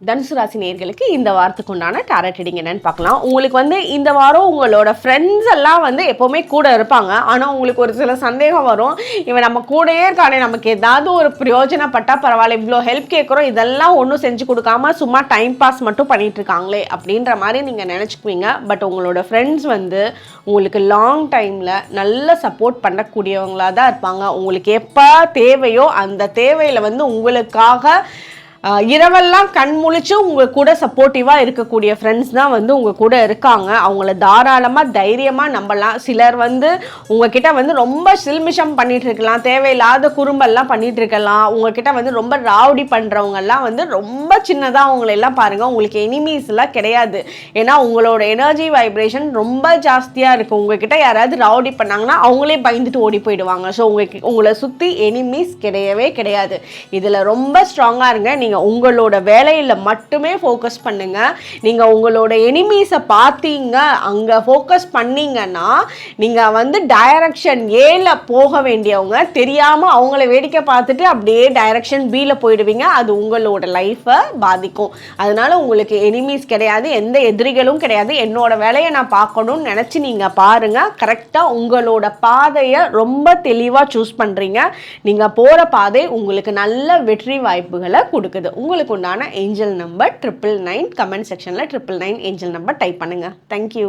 தனுசு ராசி நேர்களுக்கு இந்த வாரத்துக்கு உண்டான டேரட் ரீடிங் என்னன்னு பார்க்கலாம். உங்களுக்கு வந்து இந்த வாரம் உங்களோட ஃப்ரெண்ட்ஸ் எல்லாம் வந்து எப்போவுமே கூட இருப்பாங்க. ஆனால் உங்களுக்கு ஒரு சில சந்தேகம் வரும். இவன் நம்ம கூடயே இருக்கானே நமக்கு ஏதாவது ஒரு பிரயோஜனப்பட்டால் பரவாயில்ல. இவ்வளோ ஹெல்ப் கேட்குறோம் இதெல்லாம் ஒன்றும் செஞ்சு கொடுக்காம சும்மா டைம் பாஸ் மட்டும் பண்ணிட்டு இருக்காங்களே அப்படின்ற மாதிரி நீங்கள் நினச்சிக்குவீங்க. பட் உங்களோட ஃப்ரெண்ட்ஸ் வந்து உங்களுக்கு லாங் டைமில் நல்ல சப்போர்ட் பண்ணக்கூடியவங்களாக தான் இருப்பாங்க. உங்களுக்கு எப்போ தேவையோ அந்த தேவையில் வந்து உங்களுக்காக இரவெல்லாம் கண் முழிச்சு உங்க கூட சப்போர்ட்டிவாக இருக்கக்கூடிய ஃப்ரெண்ட்ஸ் தான் வந்து உங்க கூட இருக்காங்க. அவங்கள தாராளமாக தைரியமாக நம்பலாம். சிலர் வந்து உங்ககிட்ட வந்து ரொம்ப சில்மிஷம் பண்ணிட்டு இருக்கலாம். தேவையில்லாத குறும்பெல்லாம் பண்ணிட்டு இருக்கலாம். உங்ககிட்ட வந்து ரொம்ப ராவடி பண்றவங்கெல்லாம் வந்து ரொம்ப சின்னதாக அவங்கள எல்லாம் பாருங்க. உங்களுக்கு எனிமீஸ் எல்லாம் கிடையாது. ஏன்னா உங்களோட எனர்ஜி வைப்ரேஷன் ரொம்ப ஜாஸ்தியாக இருக்கும் உங்ககிட்ட யாராவது ராவடி பண்ணாங்கன்னா அவங்களே பயந்துட்டு ஓடி போயிடுவாங்க. ஸோ உங்களுக்கு உங்களை சுற்றி எனிமீஸ் கிடையவே கிடையாது. இதில் ரொம்ப ஸ்ட்ராங்காக இருங்க. நீங்கள் உங்களோட வேலையில் மட்டுமே ஃபோக்கஸ் பண்ணுங்க. நீங்கள் உங்களோட எனிமீஸை பார்த்தீங்க அங்கே ஃபோக்கஸ் பண்ணீங்கன்னா நீங்கள் வந்து டைரக்ஷன் ஏல போக வேண்டியவங்க தெரியாமல் அவங்கள வேடிக்கை பார்த்துட்டு அப்படியே டைரக்ஷன் பியில் போயிடுவீங்க. அது உங்களோட லைஃப்பை பாதிக்கும். அதனால உங்களுக்கு எனிமீஸ் கிடையாது எந்த எதிரிகளும் கிடையாது. என்னோட வேலையை நான் பார்க்கணும்னு நினச்சி நீங்கள் பாருங்கள் கரெக்டாக உங்களோட பாதையை ரொம்ப தெளிவாக சூஸ் பண்ணுறீங்க நீங்கள் போகிற பாதை உங்களுக்கு நல்ல வெற்றி வாய்ப்புகளை கொடுக்குது. உங்களுக்கு உண்டான angel number triple nine comment செக்ஷனில் triple nine angel number type பண்ணுங்கள் தேங்க்யூ